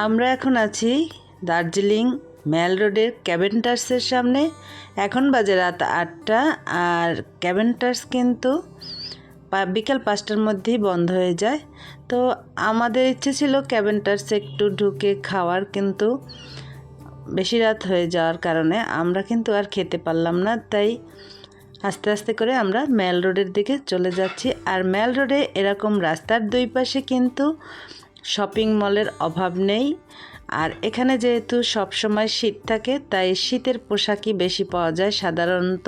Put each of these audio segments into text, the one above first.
আমরা এখন আছি দার্জিলিং ম্যাল রোডের ক্যাভেন্টার্সের সামনে। এখন বাজে রাত আটটা আর ক্যাভেন্টার্স কিন্তু বিকাল পাঁচটার মধ্যেই বন্ধ হয়ে যায়। তো আমাদের ইচ্ছে ছিল ক্যাভেন্টার্সে একটু ঢুকে খাওয়ার, কিন্তু বেশি রাত হয়ে যাওয়ার কারণে আমরা কিন্তু আর খেতে পারলাম না। তাই আস্তে আস্তে করে আমরা ম্যাল রোডের দিকে চলে যাচ্ছি। আর ম্যাল রোডে এরকম রাস্তার দুই পাশে কিন্তু শপিং মলের অভাব নেই। আর এখানে যেহেতু সব সময় শীত থাকে, তাই শীতের পোশাকই বেশি পাওয়া যায়। সাধারণত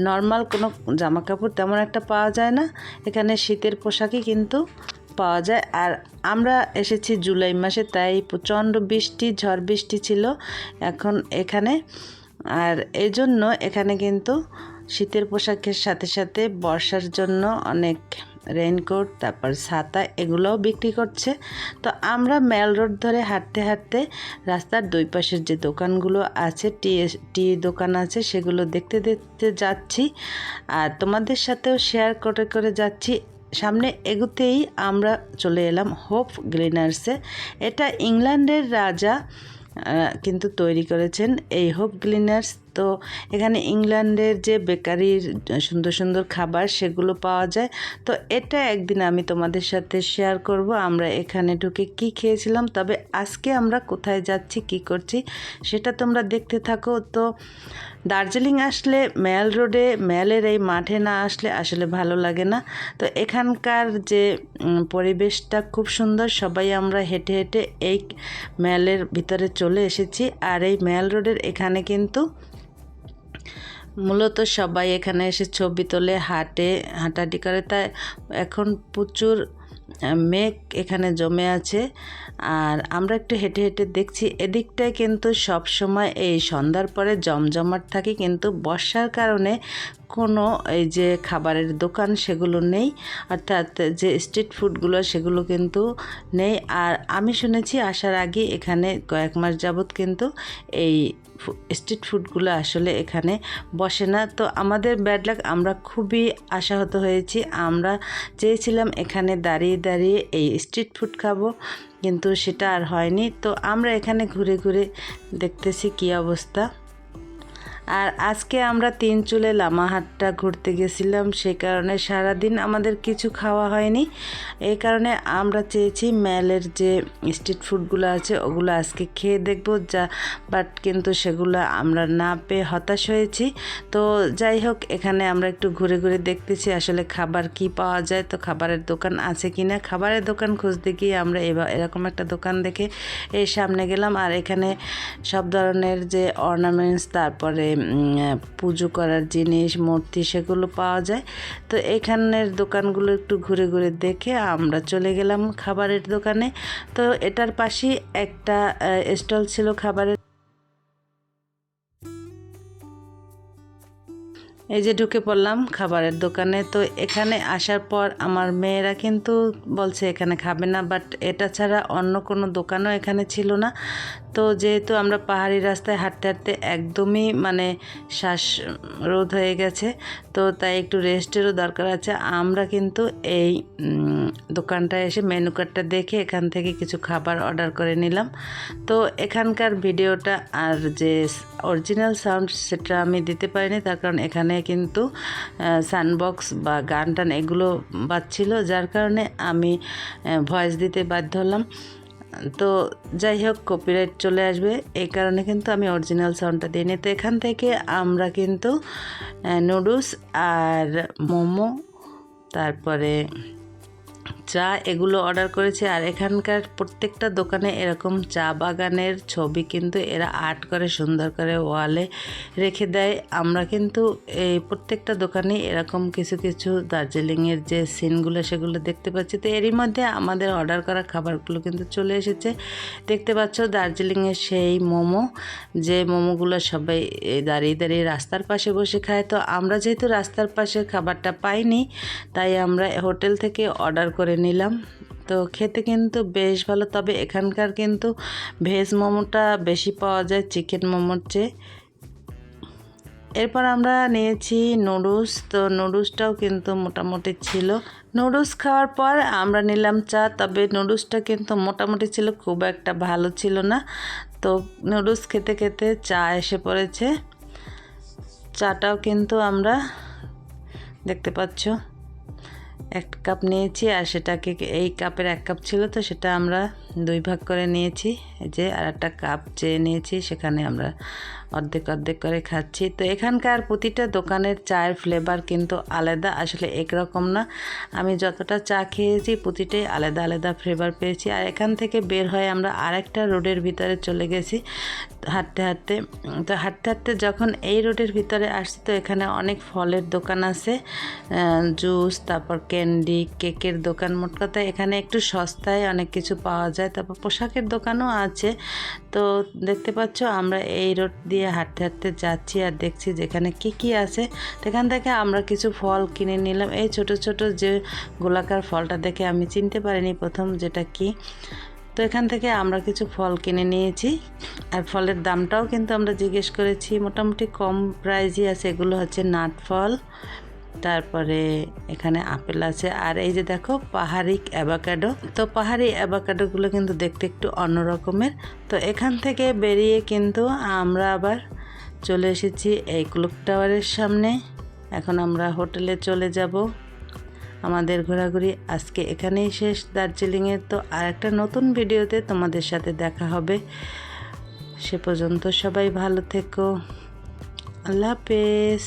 নর্মাল কোনো জামা কাপড় তেমন একটা পাওয়া যায় না। এখানে শীতের পোশাকই কিন্তু পাওয়া যায়। আর আমরা এসেছি জুলাই মাসে, তাই প্রচণ্ড বৃষ্টি, ঝড় বৃষ্টি ছিল এখন এখানে। আর এই জন্য এখানে কিন্তু শীতের পোশাকের সাথে সাথে বর্ষার জন্য অনেক রেইনকোট, তারপর ছাতা এগুলোও বিক্রি করছে। তো আমরা মেল রোড ধরে হাঁটতে হাঁটতে রাস্তার দুই পাশের যে দোকানগুলো আছে, টি টি দোকান আছে, সেগুলো দেখতে দেখতে যাচ্ছি। আর তোমাদের সাথেও শেয়ার করে করে যাচ্ছি। সামনে এগুতেই আমরা চলে এলাম হোপ গ্লিনার্সে এটা ইংল্যান্ডের রাজা কিন্তু তৈরি করেছেন এই হোপ গ্লিনার্স তো এখানে ইংল্যান্ডের যে বেকারির সুন্দর সুন্দর খাবার সেগুলো পাওয়া যায়। তো এটা একদিন আমি তোমাদের সাথে শেয়ার করব, আমরা এখানে ঢুকে কি খেয়েছিলাম, তবে আজকে আমরা কোথায় যাচ্ছি, কি করছি সেটা তোমরা দেখতে থাকো। তো দার্জিলিং আসলে ম্যাল রোডে, ম্যালের এই মাঠে না আসলে আসলে ভালো লাগে না। তো এখানকার যে পরিবেশটা খুব সুন্দর, সবাই আমরা হেঁটে হেঁটে এই ম্যালের ভিতরে চলে এসেছি। আর এই ম্যাল রোডের এখানে কিন্তু মূলত সবাই এখানে এসে ছবি তোলে, হাটে, হাঁটাহাঁটি করে। তাই এখন প্রচুর মেঘ এখানে জমে আছে। আর আমরা একটু হেঁটে হেঁটে দেখছি, এদিকটায় কিন্তু সব সময় এই সন্ধ্যার পরে জমজমাট থাকে, কিন্তু বর্ষার কারণে কোনো এই যে খাবারের দোকান সেগুলো নেই, অর্থাৎ যে স্ট্রিট ফুডগুলো সেগুলো কিন্তু নেই। আর আমি শুনেছি আসার আগে এখানে কয়েক মাস যাবৎ কিন্তু এই স্ট্রিট ফুডগুলো আসলে এখানে বসে না। তো আমাদের ব্যাড লাক আমরা খুবই আশাহত হয়েছি। আমরা চেয়েছিলাম এখানে দাঁড়িয়ে দাঁড়িয়ে এই স্ট্রিট ফুড খাব, কিন্তু সেটা আর হয়নি। তো আমরা এখানে ঘুরে ঘুরে দেখতেছি কী অবস্থা। আর আজকে আমরা তিন চুলে লামাহাটটা ঘুরতে গেছিলাম, সে কারণে সারাদিন আমাদের কিছু খাওয়া হয়নি। এই কারণে আমরা চেয়েছি ম্যালের যে স্ট্রিট ফুডগুলো আছে, ওগুলো আজকে খেয়ে দেখব, যা বাট কিন্তু সেগুলো আমরা না পেয়ে হতাশ হয়েছি। তো যাই হোক, এখানে আমরা একটু ঘুরে ঘুরে দেখতেছি আসলে খাবার কি পাওয়া যায়, তো খাবারের দোকান আছে কি না। খাবারের দোকান খুঁজতে গিয়ে আমরা এবার এরকম একটা দোকান দেখে এই সামনে গেলাম, আর এখানে সব ধরনের যে অর্নামেন্টস তারপরে পুজো করার জিনিস, মূর্তি সেগুলো পাওয়া যায়। তো এখানের দোকানগুলো একটু ঘুরে ঘুরে দেখে আমরা চলে গেলাম খাবারের দোকানে। তো এটার পাশেই একটা স্টল ছিল খাবারের। এই যে ঢুকে পড়লাম খাবারের দোকানে। তো এখানে আসার পর আমার মেয়েরা কিন্তু বলছে এখানে খাবে না, বাট এটা ছাড়া অন্য কোনো দোকানও এখানে ছিল না। তো যেহেতু আমরা পাহাড়ি রাস্তায় হাঁটতে হাঁটতে একদমই মানে শ্বাস রোধ হয়ে গেছে, তো তাই একটু রেস্টেরও দরকার আছে। আমরা কিন্তু এই দোকানটায় এসে মেনু কার্ডটা দেখে এখান থেকে কিছু খাবার অর্ডার করে নিলাম। তো এখানকার ভিডিওটা আর যে অরিজিনাল সাউন্ড সেটা আমি দিতে পারিনি, তার কারণ এখানে কিন্তু সানবক্স বা গান টান এগুলো বাজছিল, যার কারণে আমি ভয়েস দিতে বাধ্য হলাম। তো যাই হোক কপিরাইট চলে আসবে। এই কারণে কিন্তু আমি অরিজিনাল সাউন্ডটা দিই নি তো এখান থেকে আমরা কিন্তু নুডলস আর মোমো, তারপরে চা এগুলো অর্ডার করেছি। আর এখানকার প্রত্যেকটা দোকানে এরকম চা বাগানের ছবি কিন্তু এরা আর্ট করে, সুন্দর করে ওয়ালে রেখে দেয়। আমরা কিন্তু এই প্রত্যেকটা দোকানে এরকম কিছু কিছু দার্জিলিংয়ের যে সিনগুলো সেগুলো দেখতে পাচ্ছি। তো এরই মধ্যে আমাদের অর্ডার করা খাবারগুলো কিন্তু চলে এসেছে। দেখতে পাচ্ছ দার্জিলিংয়ের সেই মোমো, যে মোমোগুলো সবাই দাঁড়িয়ে দাঁড়িয়ে রাস্তার পাশে বসে খায়। তো আমরা যেহেতু রাস্তার পাশে খাবারটা পাইনি, তাই আমরা হোটেল থেকে অর্ডার করে নিলাম। তো খেতে কিন্তু বেশ ভালো। তবে এখানকার কিন্তু ভেজ মোমোটা বেশি পাওয়া যায়, চিকেন মোমোর চেয়ে। এরপর আমরা নিয়েছি নুডলস। তো নুডলসটাও কিন্তু মোটামুটি ছিল। নুডলস খাওয়ার পর আমরা নিলাম চা। তবে নুডলসটা কিন্তু মোটামুটি ছিল, খুব একটা ভালো ছিল না। তো নুডলস খেতে খেতে চা এসে পড়েছে। চাটাও কিন্তু আমরা দেখতে পাচ্ছ। এক কাপ নিয়েছি আর সেটাকে এই কাপের এক কাপ ছিল তো সেটা আমরা দুই ভাগ করে নিয়েছি। যে আর একটা কাপ চেয়ে নিয়েছি সেখানে আমরা অর্ধেক অর্ধেক করে খাচ্ছি। তো এখানকার প্রতিটা দোকানের চায়ের ফ্লেভার কিন্তু আলাদা, আসলে একরকম না। আমি যতটা চা খেয়েছি, প্রতিটাই আলাদা আলাদা ফ্লেভার পেয়েছি। আর এখান থেকে বের হয়ে আমরা আরেকটা রোডের ভিতরে চলে গেছি হাঁটতে হাঁটতে। তো হাঁটতে হাঁটতে যখন এই রোডের ভিতরে আসছি, তো এখানে অনেক ফলের দোকান আছে জুস, তারপর ক্যান্ডি, কেকের দোকান মোট কথা। এখানে একটু সস্তায় অনেক কিছু পাওয়া যায়। তারপর পোশাকের দোকানও আছে। তো দেখতে পাচ্ছ, আমরা এই রোড দিয়ে হাঁটতে হাঁটতে যাচ্ছি আর দেখছি যেখানে কি কি আছে। সেখান থেকে আমরা কিছু ফল কিনে নিলাম। এই ছোট ছোট যে গোলাকার ফলটা দেখে আমি চিনতে পারিনি প্রথম যেটা কি। তো এখান থেকে আমরা কিছু ফল কিনে নিয়েছি আর ফলের দামটাও কিন্তু আমরা জিজ্ঞেস করেছি। মোটামুটি কম প্রাইজই আছে। এগুলো হচ্ছে নাট ফল। তারপরে এখানে আপেল আছে। আর এই যে দেখো, পাহাড়ি অ্যাভাকাডো। তো পাহাড়ি অ্যাভাকাডোগুলো কিন্তু দেখতে একটু অন্য রকমের তো এখান থেকে বেরিয়ে কিন্তু আমরা আবার চলে এসেছি এই ক্লুক টাওয়ারের সামনে। এখন আমরা হোটেলে চলে যাব। আমাদের ঘোরাঘুরি আজকে এখানেই শেষ দার্জিলিংয়ের তো আর একটা নতুন ভিডিওতে তোমাদের সাথে দেখা হবে। সে পর্যন্ত সবাই ভালো থেকো। আল্লাহ হাফেজ।